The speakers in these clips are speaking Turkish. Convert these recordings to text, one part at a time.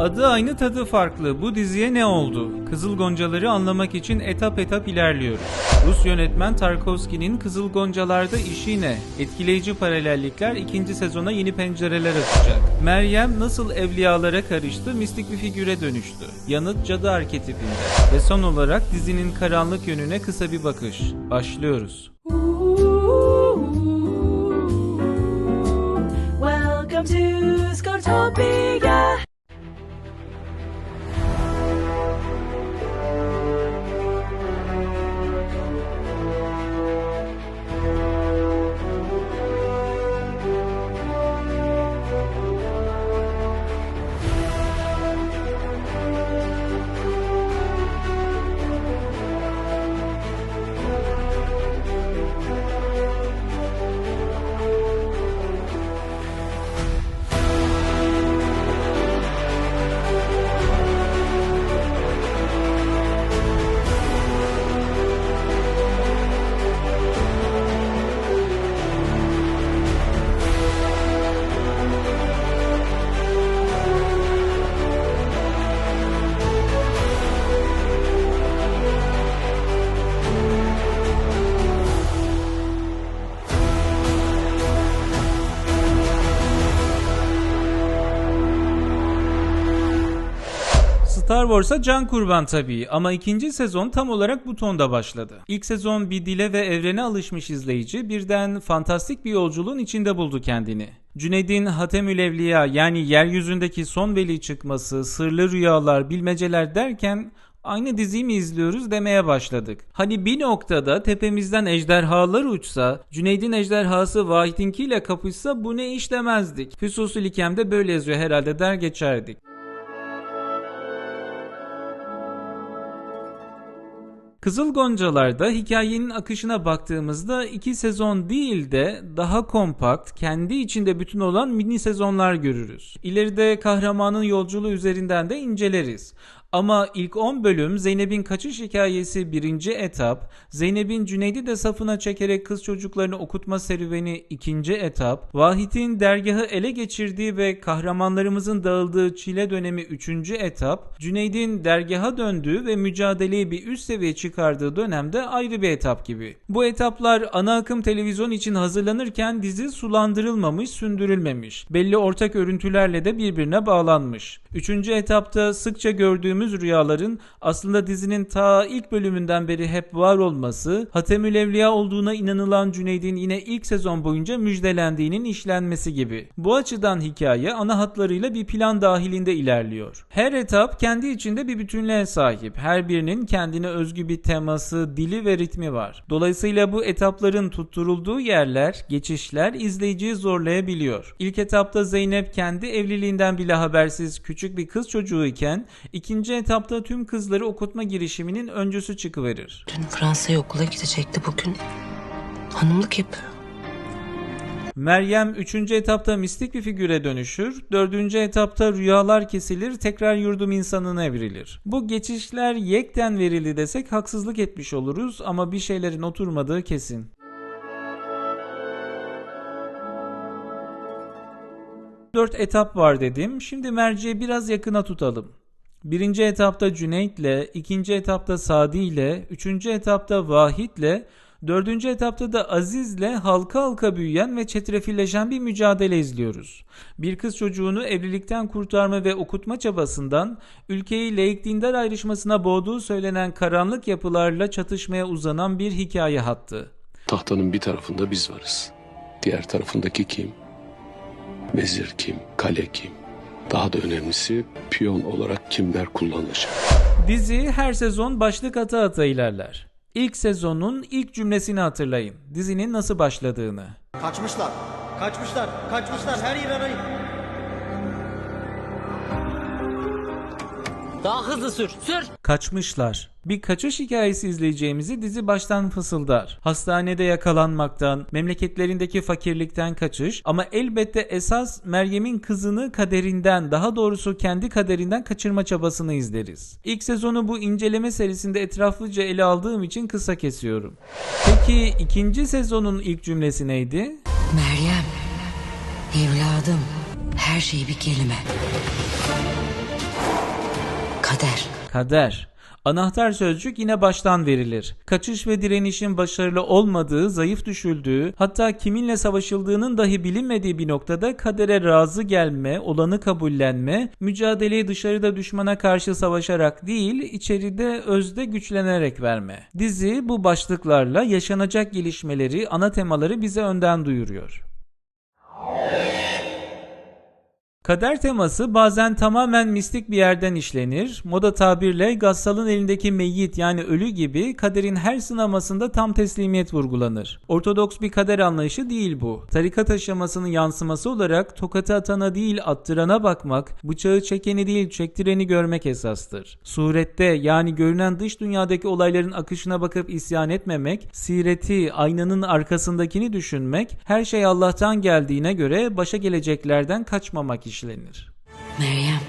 Adı aynı tadı farklı. Bu diziye ne oldu? Kızıl Goncaları anlamak için etap etap ilerliyoruz. Rus yönetmen Tarkovski'nin Kızıl Goncalar'da işi ne? Etkileyici paralellikler ikinci sezona yeni pencereler açacak. Meryem nasıl evliyalara karıştı, mistik bir figüre dönüştü. Yanıt cadı arketipinde. Ve son olarak dizinin karanlık yönüne kısa bir bakış. Başlıyoruz. Welcome to Scotopia. Wars'a can kurban tabii ama ikinci sezon tam olarak bu tonda başladı. İlk sezon bir dile ve evrene alışmış izleyici birden fantastik bir yolculuğun içinde buldu kendini. Cüneyd'in Hatemül Evliya yani yeryüzündeki son veli çıkması, sırlı rüyalar, bilmeceler derken aynı diziyi mi izliyoruz demeye başladık. Hani bir noktada tepemizden ejderhalar uçsa, Cüneyd'in ejderhası Vahit'inkiyle kapışsa bu ne iş demezdik. Füsusul İkem'de böyle yazıyor herhalde der geçerdik. Kızıl Goncalar'da hikayenin akışına baktığımızda iki sezon değil de daha kompakt, kendi içinde bütün olan mini sezonlar görürüz. İleride kahramanın yolculuğu üzerinden de inceleriz. Ama ilk 10 bölüm Zeynep'in kaçış hikayesi birinci etap, Zeynep'in Cüneyd'i de safına çekerek kız çocuklarını okutma serüveni ikinci etap, Vahit'in dergahı ele geçirdiği ve kahramanlarımızın dağıldığı çile dönemi üçüncü etap, Cüneyd'in dergaha döndüğü ve mücadeleyi bir üst seviye çıkardığı dönemde ayrı bir etap gibi. Bu etaplar ana akım televizyon için hazırlanırken dizi sulandırılmamış, sündürülmemiş. Belli ortak örüntülerle de birbirine bağlanmış. Üçüncü etapta sıkça gördüğümüz rüyaların aslında dizinin ta ilk bölümünden beri hep var olması, Hatemül Evliya olduğuna inanılan Cüneyd'in yine ilk sezon boyunca müjdelendiğinin işlenmesi gibi. Bu açıdan hikaye ana hatlarıyla bir plan dahilinde ilerliyor. Her etap kendi içinde bir bütünlüğe sahip. Her birinin kendine özgü bir teması, dili ve ritmi var. Dolayısıyla bu etapların tutturulduğu yerler, geçişler izleyiciyi zorlayabiliyor. İlk etapta Zeynep kendi evliliğinden bile habersiz küçük bir kız çocuğu iken ikinci etapta tüm kızları okutma girişiminin öncüsü çıkıverir. Dün Fransa'ya okula gidecekti bugün. Hanımlık yapıyor. Meryem 3. etapta mistik bir figüre dönüşür, 4. etapta rüyalar kesilir, tekrar yurdum insanına evrilir. Bu geçişler yekten verildi desek haksızlık etmiş oluruz ama bir şeylerin oturmadığı kesin. Dört etap var dedim. Şimdi merceği biraz yakına tutalım. Birinci etapta Cüneyt'le, ikinci etapta Sadi ile, üçüncü etapta Vahit'le, dördüncü etapta da Aziz'le halka halka büyüyen ve çetrefilleşen bir mücadele izliyoruz. Bir kız çocuğunu evlilikten kurtarma ve okutma çabasından ülkeyi laik dindar ayrışmasına boğduğu söylenen karanlık yapılarla çatışmaya uzanan bir hikaye hattı. Tahtanın bir tarafında biz varız. Diğer tarafındaki kim? Vezir kim? Kale kim? Daha da önemlisi piyon olarak kimler kullanılacak? Dizi her sezon başlık ata ata ilerler. İlk sezonun ilk cümlesini hatırlayın. Dizinin nasıl başladığını. Kaçmışlar. Kaçmışlar. Kaçmışlar. Her yer arayın. Daha hızlı sür. Sür. Kaçmışlar. Bir kaçış hikayesi izleyeceğimizi dizi baştan fısıldar. Hastanede yakalanmaktan, memleketlerindeki fakirlikten kaçış ama elbette esas Meryem'in kızını kaderinden, daha doğrusu kendi kaderinden kaçırma çabasını izleriz. İlk sezonu bu inceleme serisinde etraflıca ele aldığım için kısa kesiyorum. Peki ikinci sezonun ilk cümlesi neydi? Meryem, evladım, her şey bir kelime. Kader. Kader. Anahtar sözcük yine baştan verilir. Kaçış ve direnişin başarılı olmadığı, zayıf düşüldüğü, hatta kiminle savaşıldığının dahi bilinmediği bir noktada kadere razı gelme, olanı kabullenme, mücadeleyi dışarıda düşmana karşı savaşarak değil, içeride özde güçlenerek verme. Dizi bu başlıklarla yaşanacak gelişmeleri, ana temaları bize önden duyuruyor. Kader teması bazen tamamen mistik bir yerden işlenir. Moda tabirle Gassal'ın elindeki meyyit yani ölü gibi kaderin her sınamasında tam teslimiyet vurgulanır. Ortodoks bir kader anlayışı değil bu. Tarikat aşamasının yansıması olarak tokatı atana değil attırana bakmak, bıçağı çekeni değil çektireni görmek esastır. Surette yani görünen dış dünyadaki olayların akışına bakıp isyan etmemek, sireti, aynanın arkasındakini düşünmek, her şey Allah'tan geldiğine göre başa geleceklerden kaçmamak işlenir. Meryem.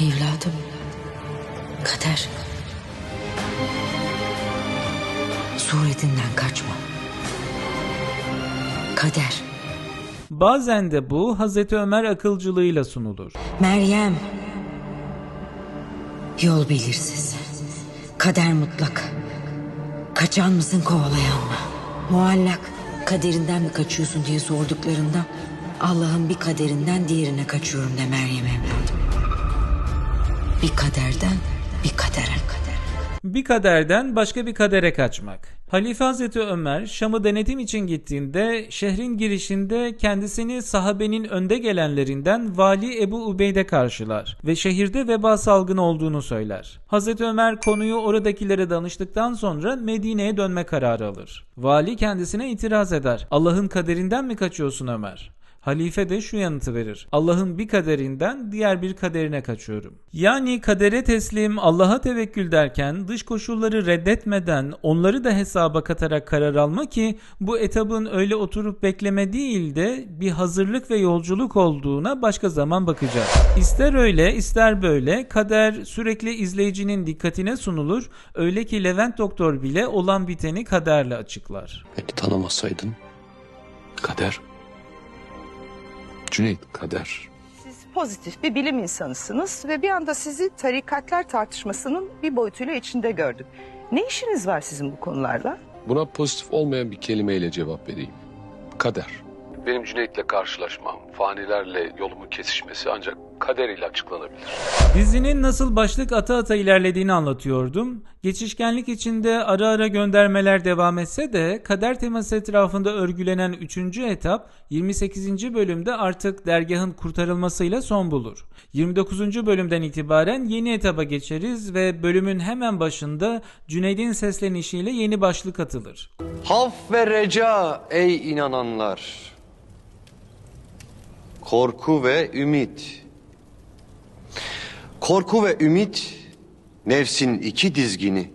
Evladım. Kader. Suretinden kaçma. Kader. Bazen de bu Hazreti Ömer akılcılığıyla sunulur. Meryem. Yol belirsiz. Kader mutlak. Kaçan mısın kovalayan mı? Muallak kaderinden mi kaçıyorsun diye sorduklarında Allah'ın bir kaderinden diğerine kaçıyorum de Meryem evladım. Bir kaderden bir kadere kader. Bir kaderden başka bir kadere kaçmak. Halife Hazreti Ömer Şam'ı denetim için gittiğinde şehrin girişinde kendisini sahabenin önde gelenlerinden Vali Ebu Ubeyde karşılar ve şehirde veba salgını olduğunu söyler. Hazreti Ömer konuyu oradakilere danıştıktan sonra Medine'ye dönme kararı alır. Vali kendisine itiraz eder. Allah'ın kaderinden mi kaçıyorsun Ömer? Halife de şu yanıtı verir. Allah'ın bir kaderinden diğer bir kaderine kaçıyorum. Yani kadere teslim, Allah'a tevekkül derken dış koşulları reddetmeden onları da hesaba katarak karar alma ki bu etabın öyle oturup bekleme değil de bir hazırlık ve yolculuk olduğuna başka zaman bakacağız. İster öyle ister böyle kader sürekli izleyicinin dikkatine sunulur. Öyle ki Levent Doktor bile olan biteni kaderle açıklar. Beni tanımasaydın kader. Cüneyt kader. Siz pozitif bir bilim insanısınız ve bir anda sizi tarikatlar tartışmasının bir boyutuyla içinde gördük. Ne işiniz var sizin bu konularla? Buna pozitif olmayan bir kelimeyle cevap vereyim. Kader. Benim Cüneyt'le karşılaşmam, fanilerle yolumun kesişmesi ancak kader ile açıklanabilir. Dizinin nasıl başlık ata ata ilerlediğini anlatıyordum. Geçişkenlik içinde ara ara göndermeler devam etse de kader teması etrafında örgülenen 3. etap 28. bölümde artık dergahın kurtarılmasıyla son bulur. 29. bölümden itibaren yeni etaba geçeriz ve bölümün hemen başında Cüneyd'in seslenişiyle yeni başlık atılır. Haf ve reca ey inananlar. Korku ve ümit. Korku ve ümit nefsin iki dizgini.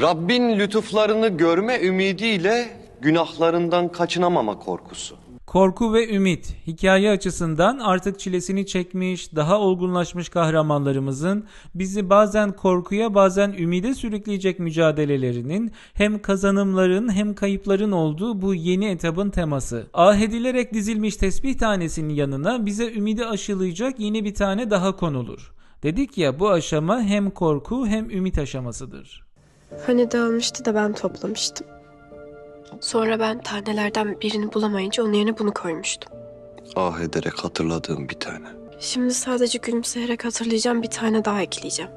Rabbin lütuflarını görme ümidiyle günahlarından kaçınamama korkusu. Korku ve ümit hikaye açısından artık çilesini çekmiş, daha olgunlaşmış kahramanlarımızın bizi bazen korkuya bazen ümide sürükleyecek mücadelelerinin hem kazanımların hem kayıpların olduğu bu yeni etabın teması. Ah edilerek dizilmiş tesbih tanesinin yanına bize ümidi aşılayacak yeni bir tane daha konulur. Dedik ya bu aşama hem korku hem ümit aşamasıdır. Hani dağılmıştı da ben toplamıştım. Sonra ben tanelerden birini bulamayınca onun yerine bunu koymuştum. Ah ederek hatırladığım bir tane. Şimdi sadece gülümseyerek hatırlayacağım bir tane daha ekleyeceğim.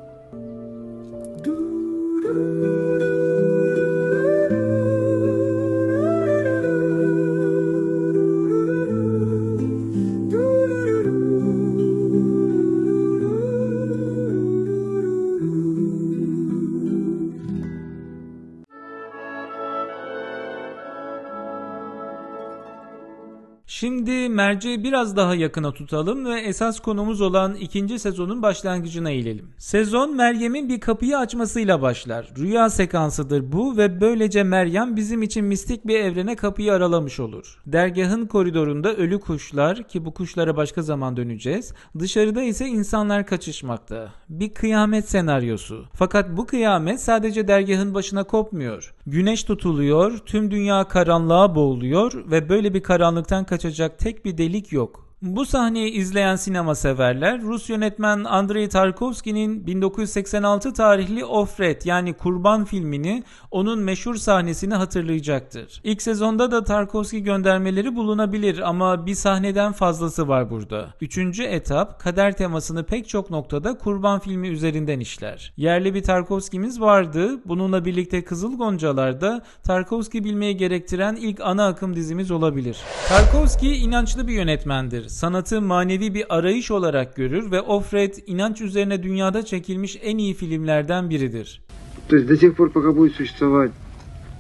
Şimdi merceği biraz daha yakına tutalım ve esas konumuz olan ikinci sezonun başlangıcına eğilelim. Sezon Meryem'in bir kapıyı açmasıyla başlar. Rüya sekansıdır bu ve böylece Meryem bizim için mistik bir evrene kapıyı aralamış olur. Dergahın koridorunda ölü kuşlar ki bu kuşlara başka zaman döneceğiz. Dışarıda ise insanlar kaçışmakta. Bir kıyamet senaryosu. Fakat bu kıyamet sadece dergahın başına kopmuyor. Güneş tutuluyor, tüm dünya karanlığa boğuluyor ve böyle bir karanlıktan kaçacak tek bir delik yok. Bu sahneyi izleyen sinema severler Rus yönetmen Andrei Tarkovski'nin 1986 tarihli Offred yani Kurban filmini onun meşhur sahnesini hatırlayacaktır. İlk sezonda da Tarkovski göndermeleri bulunabilir ama bir sahneden fazlası var burada. Üçüncü etap kader temasını pek çok noktada Kurban filmi üzerinden işler. Yerli bir Tarkovski'miz vardı. Bununla birlikte Kızıl Goncalar'da Tarkovski bilmeyi gerektiren ilk ana akım dizimiz olabilir. Tarkovski inançlı bir yönetmendir Sanatı manevi bir arayış olarak görür ve Offred inanç üzerine dünyada çekilmiş en iyi filmlerden biridir. То есть до тех пор, пока будет существовать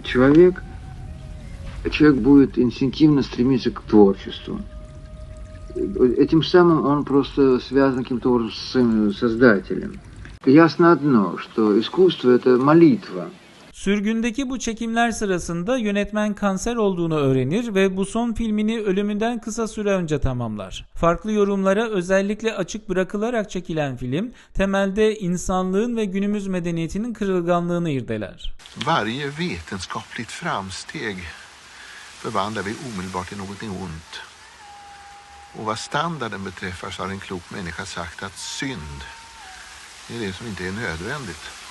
человек, человек будет инстинктивно стремиться к творчеству. Этим самым он просто связан каким-то образом с своим создателем. Ясно одно, что искусство – это молитва. Sürgündeki bu çekimler sırasında yönetmen kanser olduğunu öğrenir ve bu son filmini ölümünden kısa süre önce tamamlar. Farklı yorumlara özellikle açık bırakılarak çekilen film temelde insanlığın ve günümüz medeniyetinin kırılganlığını irdeler. Varje vetenskapligt framsteg förvandlar vi omedelbart till någonting ont. Och vad standarden beträffar så har en klok människa sagt att synd är det som inte är nödvändigt.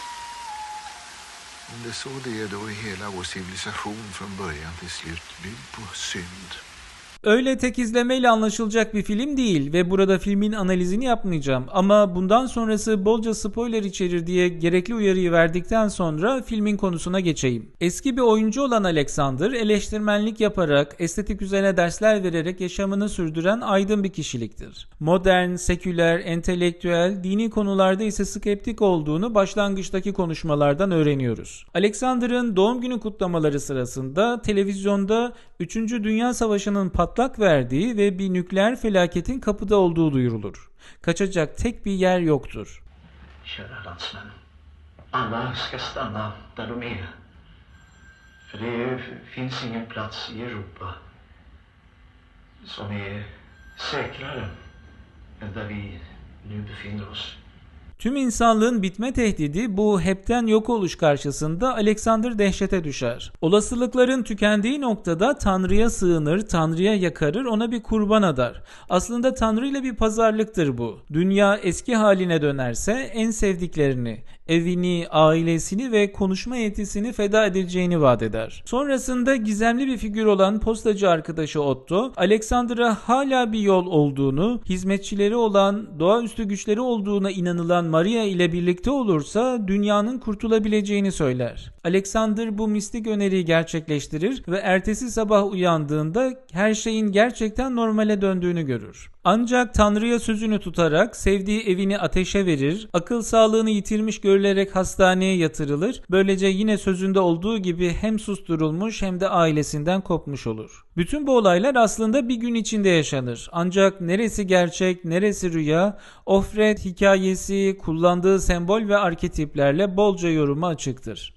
Om det är så det är, då är hela vår civilisation från början till slut byggd på synd. Öyle tek izlemeyle anlaşılacak bir film değil ve burada filmin analizini yapmayacağım ama bundan sonrası bolca spoiler içerir diye gerekli uyarıyı verdikten sonra filmin konusuna geçeyim. Eski bir oyuncu olan Alexander eleştirmenlik yaparak, estetik üzerine dersler vererek yaşamını sürdüren aydın bir kişiliktir. Modern, seküler, entelektüel, dini konularda ise skeptik olduğunu başlangıçtaki konuşmalardan öğreniyoruz. Alexander'ın doğum günü kutlamaları sırasında televizyonda 3. Dünya Savaşı'nın patlak verdiği ve bir nükleer felaketin kapıda olduğu duyurulur. Kaçacak tek bir yer yoktur. Kära landsmän. Alla ska stanna där de är. För det finns ingen plats i Europa som är säkrare än där vi nu befinner oss. Tüm insanlığın bitme tehdidi bu hepten yok oluş karşısında Alexander dehşete düşer. Olasılıkların tükendiği noktada Tanrı'ya sığınır, Tanrı'ya yakarır, ona bir kurban adar. Aslında Tanrı ile bir pazarlıktır bu. Dünya eski haline dönerse en sevdiklerini, evini, ailesini ve konuşma yetisini feda edeceğini vaat eder. Sonrasında gizemli bir figür olan postacı arkadaşı Otto, Alexander'a hala bir yol olduğunu, hizmetçileri olan, doğaüstü güçleri olduğuna inanılan Maria ile birlikte olursa dünyanın kurtulabileceğini söyler. Alexander bu mistik öneriyi gerçekleştirir ve ertesi sabah uyandığında her şeyin gerçekten normale döndüğünü görür. Ancak Tanrı'ya sözünü tutarak sevdiği evini ateşe verir, akıl sağlığını yitirmiş görülerek hastaneye yatırılır. Böylece yine sözünde olduğu gibi hem susturulmuş hem de ailesinden kopmuş olur. Bütün bu olaylar aslında bir gün içinde yaşanır. Ancak neresi gerçek, neresi rüya, Offred hikayesi, kullandığı sembol ve arketiplerle bolca yoruma açıktır.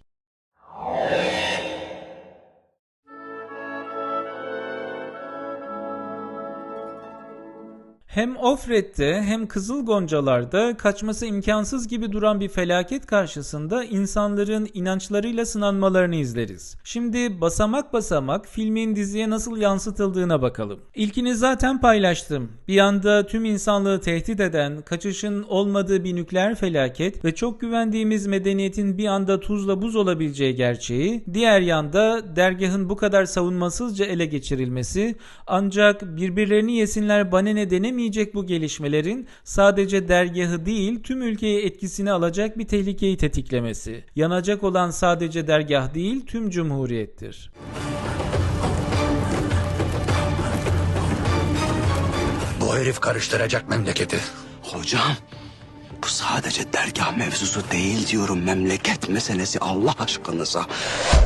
Hem Offred'de hem Kızıl Goncalar'da kaçması imkansız gibi duran bir felaket karşısında insanların inançlarıyla sınanmalarını izleriz. Şimdi basamak basamak filmin diziye nasıl yansıtıldığına bakalım. İlkini zaten paylaştım. Bir yanda tüm insanlığı tehdit eden, kaçışın olmadığı bir nükleer felaket ve çok güvendiğimiz medeniyetin bir anda tuzla buz olabileceği gerçeği, diğer yanda dergahın bu kadar savunmasızca ele geçirilmesi, ancak birbirlerini yesinler bana ne denemeyecek bu gelişmelerin sadece dergahı değil tüm ülkeyi etkisine alacak bir tehlikeyi tetiklemesi. Yanacak olan sadece dergah değil tüm cumhuriyettir. Bu herif karıştıracak memleketi. Hocam bu sadece dergah mevzusu değil diyorum memleket meselesi Allah aşkınıza.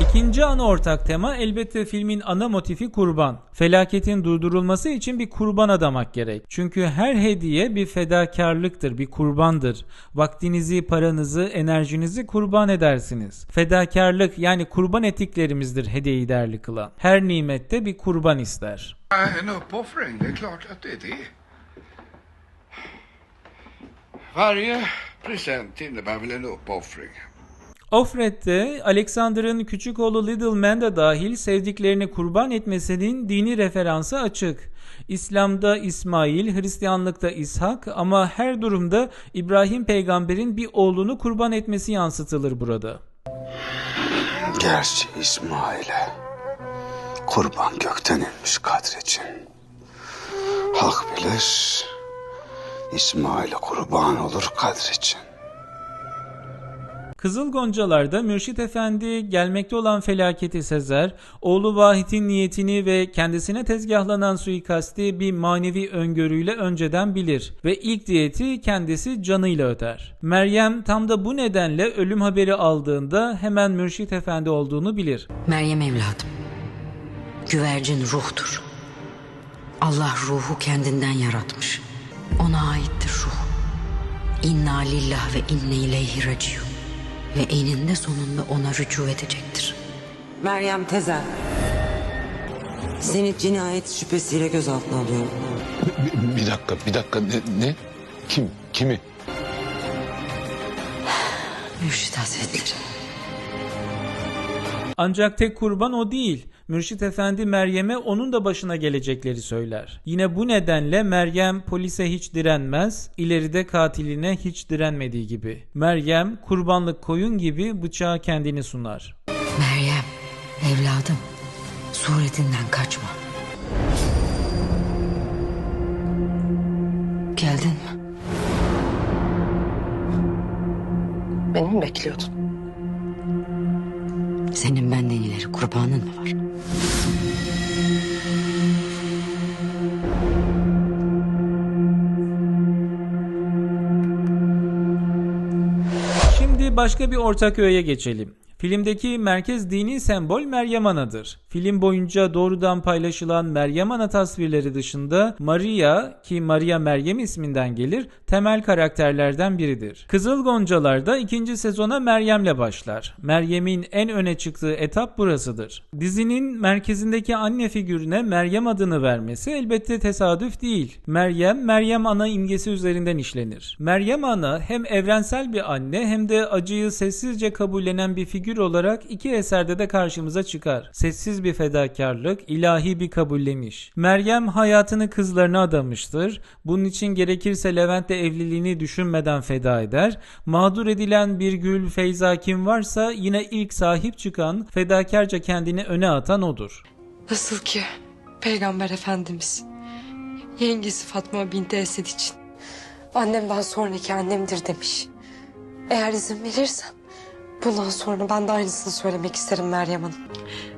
İkinci ana ortak tema elbette filmin ana motifi kurban. Felaketin durdurulması için bir kurban adamak gerek. Çünkü her hediye bir fedakarlıktır, bir kurbandır. Vaktinizi, paranızı, enerjinizi kurban edersiniz. Fedakarlık yani kurban ettiklerimizdir hediyeyi değerli kılan. Her nimette bir kurban ister. En uppoffring, det är klart att det är det. Varje present innebär väl en uppoffring. Offred'de Alexander'ın küçük oğlu Little Man da dahil sevdiklerini kurban etmesinin dini referansı açık. İslam'da İsmail, Hristiyanlıkta İshak ama her durumda İbrahim peygamberin bir oğlunu kurban etmesi yansıtılır burada. Gerçi İsmail'e kurban gökten inmiş Kadr için. Hak bilir İsmail'e kurban olur Kadr için. Kızıl Goncalar'da Mürşit Efendi gelmekte olan felaketi sezer, oğlu Vahit'in niyetini ve kendisine tezgahlanan suikasti bir manevi öngörüyle önceden bilir ve ilk diyeti kendisi canıyla öder. Meryem tam da bu nedenle ölüm haberi aldığında hemen Mürşit Efendi olduğunu bilir. Meryem evladım. Güvercin ruhtur. Allah ruhu kendinden yaratmış. Ona aittir ruh. İnna lillah ve inne ileyhi raciun. Ve eninde sonunda ona rücu edecektir. Meryem Tezel. Seni cinayet şüphesiyle gözaltına alıyorum. Bir, bir dakika, bir dakika. Ne? ne? Kim? Kimi? Mürşit Hazretleri. Ancak tek kurban o değil. Mürşit Efendi Meryem'e onun da başına gelecekleri söyler. Yine bu nedenle Meryem polise hiç direnmez, ileride katiline hiç direnmediği gibi. Meryem kurbanlık koyun gibi bıçağa kendini sunar. Meryem, evladım. Suretinden kaçma. Geldin mi? Beni mi bekliyordun? Senin benden ileri kurbanın mı var? Şimdi başka bir ortak öğeye geçelim. Filmdeki merkez dini sembol Meryem Ana'dır. Film boyunca doğrudan paylaşılan Meryem Ana tasvirleri dışında Maria ki Maria Meryem isminden gelir temel karakterlerden biridir. Kızıl Goncalar'da ikinci sezona Meryem'le başlar. Meryem'in en öne çıktığı etap burasıdır. Dizinin merkezindeki anne figürüne Meryem adını vermesi elbette tesadüf değil. Meryem, Meryem Ana imgesi üzerinden işlenir. Meryem Ana hem evrensel bir anne hem de acıyı sessizce kabullenen bir figür olarak iki eserde de karşımıza çıkar. Sessiz bir fedakarlık, ilahi bir kabulleniş. Meryem hayatını kızlarına adamıştır. Bunun için gerekirse Levent'le evliliğini düşünmeden feda eder. Mağdur edilen bir gül Feyza kim varsa yine ilk sahip çıkan, fedakarca kendini öne atan odur. Nasıl ki Peygamber Efendimiz yengesi Fatma binti Esed için annemden sonraki annemdir demiş. Eğer izin verirsen bundan sonra ben de aynısını söylemek isterim Meryem Hanım.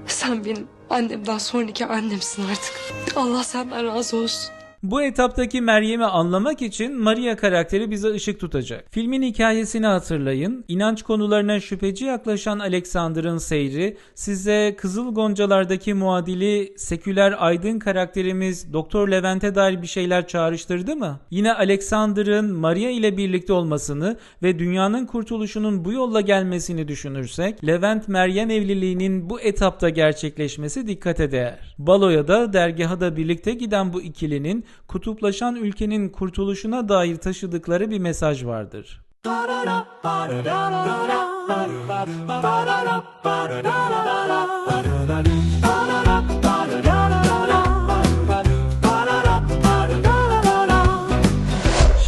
Sen benim annemden sonraki annemsin artık. Allah senden razı olsun. Bu etaptaki Meryem'i anlamak için Maria karakteri bize ışık tutacak. Filmin hikayesini hatırlayın. İnanç konularına şüpheci yaklaşan Alexander'ın seyri size Kızıl Goncalar'daki muadili seküler aydın karakterimiz Doktor Levent'e dair bir şeyler çağrıştırdı mı? Yine Alexander'ın Maria ile birlikte olmasını ve dünyanın kurtuluşunun bu yolla gelmesini düşünürsek Levent Meryem evliliğinin bu etapta gerçekleşmesi dikkate değer. Baloya da dergaha da birlikte giden bu ikilinin kutuplaşan ülkenin kurtuluşuna dair taşıdıkları bir mesaj vardır.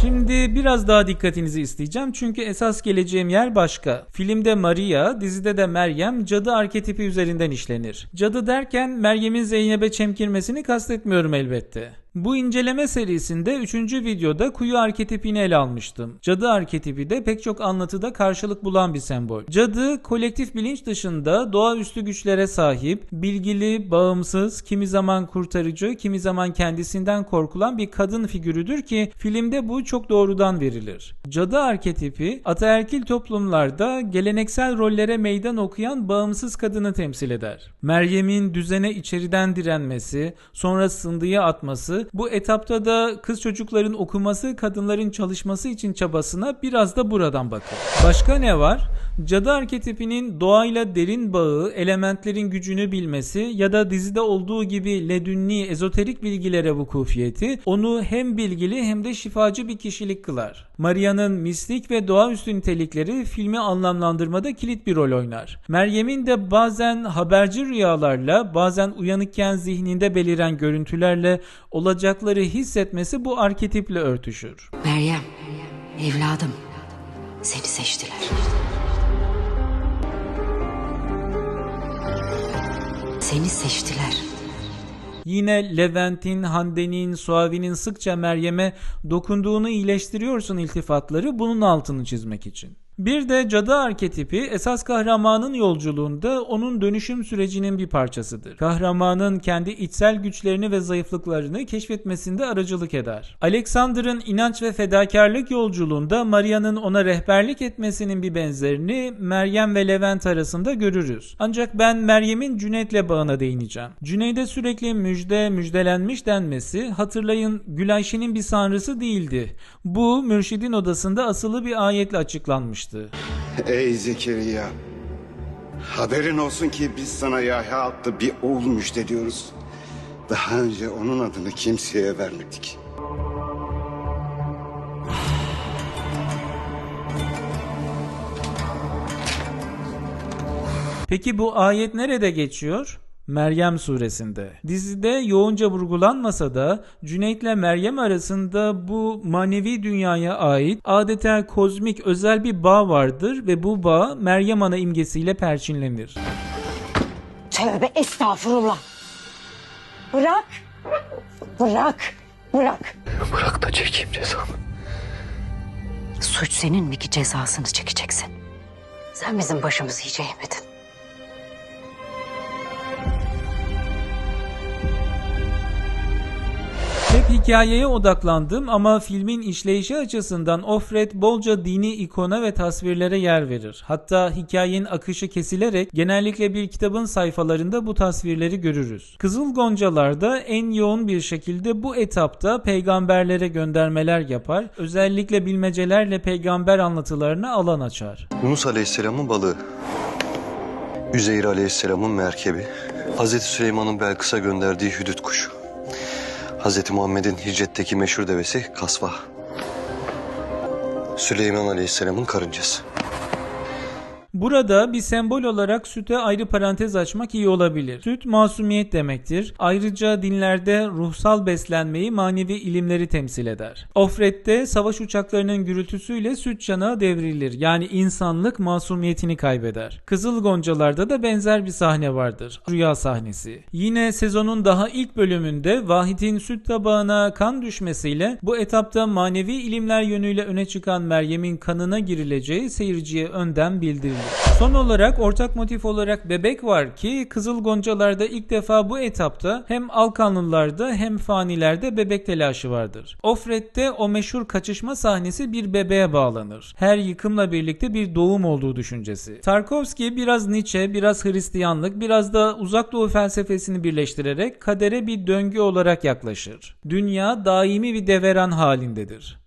Şimdi biraz daha dikkatinizi isteyeceğim çünkü esas geleceğim yer başka. Filmde Maria, dizide de Meryem cadı arketipi üzerinden işlenir. Cadı derken Meryem'in Zeynep'e çemkirmesini kastetmiyorum elbette. Bu inceleme serisinde 3. videoda kuyu arketipini ele almıştım. Cadı arketipi de pek çok anlatıda karşılık bulan bir sembol. Cadı kolektif bilinç dışında doğaüstü güçlere sahip, bilgili, bağımsız, kimi zaman kurtarıcı, kimi zaman kendisinden korkulan bir kadın figürüdür ki filmde bu çok doğrudan verilir. Cadı arketipi ataerkil toplumlarda geleneksel rollere meydan okuyan bağımsız kadını temsil eder. Meryem'in düzene içeriden direnmesi, sonra sındıya atması bu etapta da kız çocukların okuması, kadınların çalışması için çabasına biraz da buradan bakın. Başka ne var? Cadı arketipinin doğayla derin bağı, elementlerin gücünü bilmesi ya da dizide olduğu gibi ledünni ezoterik bilgilere vukufiyeti onu hem bilgili hem de şifacı bir kişilik kılar. Maria'nın mistik ve doğaüstü nitelikleri filmi anlamlandırmada kilit bir rol oynar. Meryem'in de bazen haberci rüyalarla, bazen uyanıkken zihninde beliren görüntülerle olacakları hissetmesi bu arketiple örtüşür. Meryem, evladım seni seçtiler. Seni seçtiler. Yine Levent'in, Hande'nin, Suavi'nin sıkça Meryem'e dokunduğunu iyileştiriyorsun iltifatları bunun altını çizmek için. Bir de cadı arketipi esas kahramanın yolculuğunda onun dönüşüm sürecinin bir parçasıdır. Kahramanın kendi içsel güçlerini ve zayıflıklarını keşfetmesinde aracılık eder. Alexander'ın inanç ve fedakarlık yolculuğunda Maria'nın ona rehberlik etmesinin bir benzerini Meryem ve Levent arasında görürüz. Ancak ben Meryem'in Cüneyt'le bağına değineceğim. Cüneyd'e sürekli müjde, müjdelenmiş denmesi hatırlayın Gülayşe'nin bir sanrısı değildi. Bu mürşidin odasında asılı bir ayetle açıklanmıştı. Ey Zekeriya. Haberin olsun ki biz sana Yahya adlı bir oğul müjdeliyoruz. Daha önce onun adını kimseye vermedik. Peki bu ayet nerede geçiyor? Meryem suresinde. Dizide yoğunca vurgulanmasa da Cüneyt ile Meryem arasında bu manevi dünyaya ait adeta kozmik özel bir bağ vardır ve bu bağ Meryem ana imgesiyle perçinlenir. Tövbe estağfurullah. Bırak. Bırak. Bırak. Bırak da çekeyim cezamı. Suç senin mi ki cezasını çekeceksin? Sen bizim başımızı hiç hikayeye odaklandım ama filmin işleyişi açısından Offred bolca dini ikona ve tasvirlere yer verir. Hatta hikayenin akışı kesilerek genellikle bir kitabın sayfalarında bu tasvirleri görürüz. Kızıl Goncalar da en yoğun bir şekilde bu etapta peygamberlere göndermeler yapar. Özellikle bilmecelerle peygamber anlatılarına alan açar. Yunus Aleyhisselam'ın balığı. Üzeyir Aleyhisselam'ın merkebi. Hazreti Süleyman'ın Belkıs'a gönderdiği hüdüt kuşu. Hazreti Muhammed'in hicretteki meşhur devesi kasva. Süleyman Aleyhisselam'ın karıncası. Burada bir sembol olarak süte ayrı parantez açmak iyi olabilir. Süt masumiyet demektir. Ayrıca dinlerde ruhsal beslenmeyi, manevi ilimleri temsil eder. Ofret'te savaş uçaklarının gürültüsüyle süt çanağı devrilir. Yani insanlık masumiyetini kaybeder. Kızıl Goncalar'da da benzer bir sahne vardır. Rüya sahnesi. Yine sezonun daha ilk bölümünde Vahit'in süt tabağına kan düşmesiyle bu etapta manevi ilimler yönüyle öne çıkan Meryem'in kanına girileceği seyirciye önden bildirilir. Son olarak ortak motif olarak bebek var ki Kızıl Goncalar'da ilk defa bu etapta hem Alkanlılarda hem Fanilerde bebek telaşı vardır. Ofret'te o meşhur kaçışma sahnesi bir bebeğe bağlanır. Her yıkımla birlikte bir doğum olduğu düşüncesi. Tarkovski biraz Nietzsche, biraz Hristiyanlık, biraz da uzak doğu felsefesini birleştirerek kadere bir döngü olarak yaklaşır. Dünya daimi bir deveran halindedir.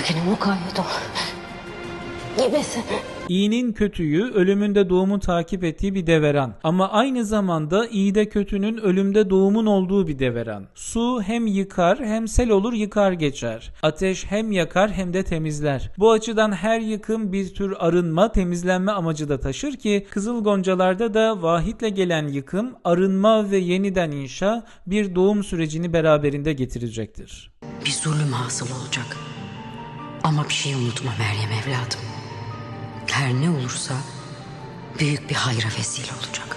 Karnındakini mukayyet ol. Gebesin. İyinin kötüyü ölümünde doğumu takip ettiği bir deveran. Ama aynı zamanda iyide kötünün ölümde doğumun olduğu bir deveran. Su hem yıkar hem sel olur yıkar geçer. Ateş hem yakar hem de temizler. Bu açıdan her yıkım bir tür arınma, temizlenme amacı da taşır ki Kızıl Goncalar'da da vahitle gelen yıkım, arınma ve yeniden inşa bir doğum sürecini beraberinde getirecektir. Bir zulüm hasıl olacak. Ama bir şey unutma Meryem evladım. Her ne olursa büyük bir hayra vesile olacak.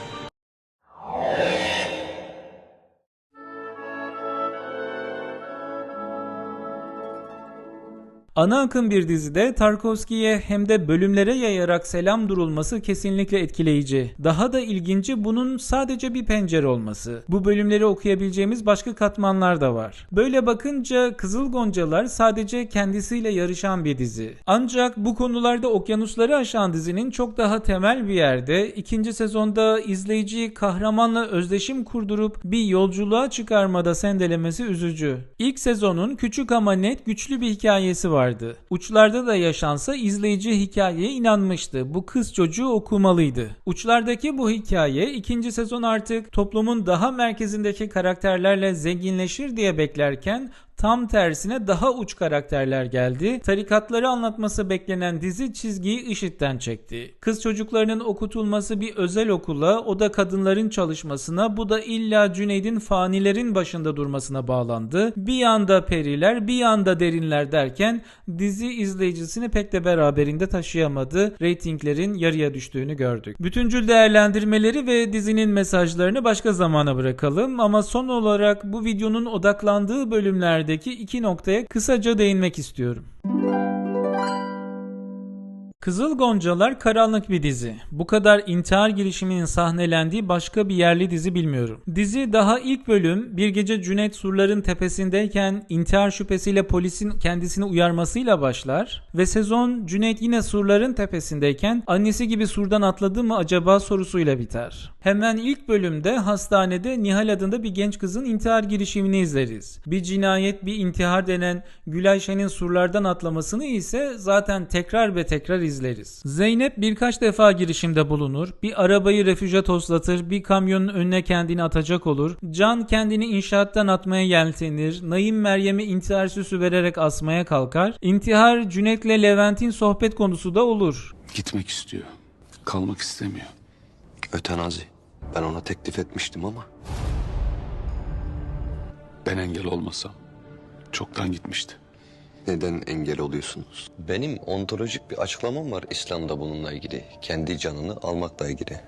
Ana akım bir dizide Tarkovski'ye hem de bölümlere yayarak selam durulması kesinlikle etkileyici. Daha da ilginci bunun sadece bir pencere olması. Bu bölümleri okuyabileceğimiz başka katmanlar da var. Böyle bakınca Kızıl Goncalar sadece kendisiyle yarışan bir dizi. Ancak bu konularda okyanusları aşan dizinin çok daha temel bir yerde ikinci sezonda izleyiciyi kahramanla özdeşim kurdurup bir yolculuğa çıkarmada sendelemesi üzücü. İlk sezonun küçük ama net güçlü bir hikayesi vardı. Uçlarda da yaşansa izleyici hikayeye inanmıştı. Bu kız çocuğu okumalıydı. Uçlardaki bu hikaye ikinci sezon artık toplumun daha merkezindeki karakterlerle zenginleşir diye beklerken Tam tersine daha uç karakterler geldi. Tarikatları anlatması beklenen dizi çizgiyi IŞİD'den çekti. Kız çocuklarının okutulması bir özel okula, o da kadınların çalışmasına, bu da illa Cüneyd'in fanilerin başında durmasına bağlandı. Bir yanda periler, bir yanda derinler derken dizi izleyicisini pek de beraberinde taşıyamadı. Reytinglerin yarıya düştüğünü gördük. Bütüncül değerlendirmeleri ve dizinin mesajlarını başka zamana bırakalım ama son olarak bu videonun odaklandığı bölümlerdeki iki noktaya kısaca değinmek istiyorum. Kızıl Goncalar karanlık bir dizi. Bu kadar intihar girişiminin sahnelendiği başka bir yerli dizi bilmiyorum. Dizi daha ilk bölüm bir gece Cüneyt surların tepesindeyken intihar şüphesiyle polisin kendisini uyarmasıyla başlar ve sezon Cüneyt yine surların tepesindeyken annesi gibi surdan atladı mı acaba sorusuyla biter. Hemen ilk bölümde hastanede Nihal adında bir genç kızın intihar girişimini izleriz. Bir cinayet bir intihar denen Gülay Şen'in surlardan atlamasını ise zaten tekrar ve tekrar izleriz. Zeynep birkaç defa girişimde bulunur. Bir arabayı refüje toslatır, bir kamyonun önüne kendini atacak olur. Can kendini inşaattan atmaya yeltenir. Naim Meryem'i intihar süsü vererek asmaya kalkar. İntihar Cüneyt'le Levent'in sohbet konusu da olur. Gitmek istiyor. Kalmak istemiyor. Ötenazi. Ben ona teklif etmiştim ama. Ben engel olmasam çoktan gitmişti. Neden engel oluyorsunuz? Benim ontolojik bir açıklamam var İslam'da bununla ilgili. Kendi canını almakla ilgili.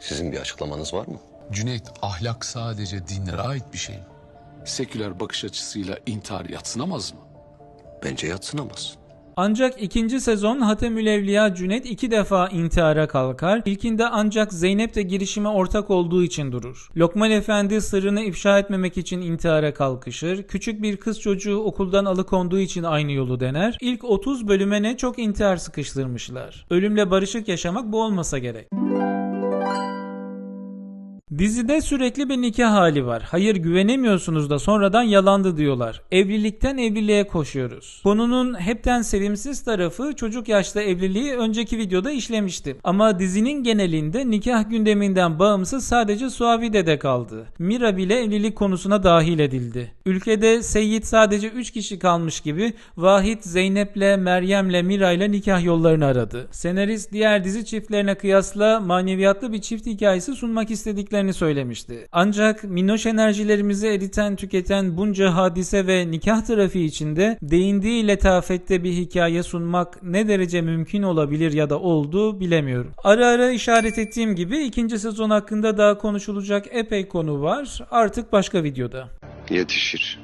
Sizin bir açıklamanız var mı? Cüneyt ahlak sadece dinlere ait bir şey. Seküler bakış açısıyla intihar yatsınamaz mı? Bence yatsınamaz. Ancak ikinci sezon Hatemül Evliya Cüneyt iki defa intihara kalkar. İlkinde ancak Zeynep de girişime ortak olduğu için durur. Lokman Efendi sırrını ifşa etmemek için intihara kalkışır. Küçük bir kız çocuğu okuldan alıkonduğu için aynı yolu dener. İlk 30 bölüme ne çok intihar sıkıştırmışlar. Ölümle barışık yaşamak bu olmasa gerek. Dizide sürekli bir nikah hali var. Hayır güvenemiyorsunuz da sonradan yalandı diyorlar. Evlilikten evliliğe koşuyoruz. Konunun hepten sevimsiz tarafı çocuk yaşta evliliği önceki videoda işlemiştim. Ama dizinin genelinde nikah gündeminden bağımsız sadece Suavide'de kaldı. Mira bile evlilik konusuna dahil edildi. Ülkede Seyit sadece 3 kişi kalmış gibi Vahit Zeynep'le, Meryem'le, Mira'yla nikah yollarını aradı. Senarist diğer dizi çiftlerine kıyasla maneviyatlı bir çift hikayesi sunmak istediklerini söylemişti. Ancak minnoş enerjilerimizi eriten tüketen bunca hadise ve nikah trafiği içinde değindiği letafette bir hikaye sunmak ne derece mümkün olabilir ya da oldu bilemiyorum. Ara ara işaret ettiğim gibi ikinci sezon hakkında daha konuşulacak epey konu var. Artık başka videoda. Yetişir.